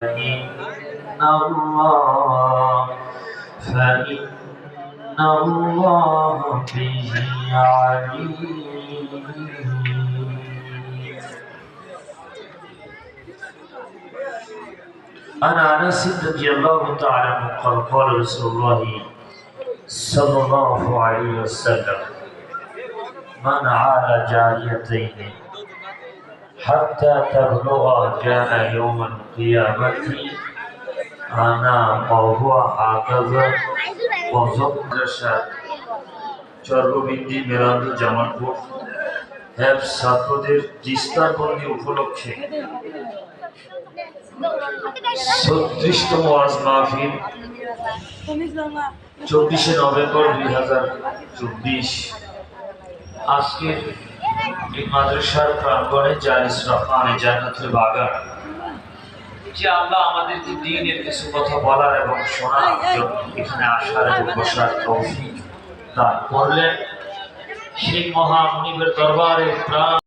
فإن الله فإن الله به عليم. عن أنس رضي الله تعالى عنه قال قال رسول الله صلى الله عليه وسلم من عال جاريتين حتى تبلغ جاء يوم القيامة أنا وهو هكذا وزق رشاد চর্ববৃদ্ধি মেরান্দ Jamalpur have ছাত্রদের জিস্তারবন্দি উপলক্ষে ছত্রিশতম ওয়াজ মাহফিল চব্বিশে নভেম্বর দুই হাজার চব্বিশ আজকে এই মাদ্রাসার প্রাঙ্গণে বাগান। যে আল্লাহ আমাদেরকে দিনের কিছু কথা বলার এবং শোনার জন্য এখানে আসার এবং বসার তৌফিক দান করলেন। সেই মহামনিবের দরবারে প্রাণ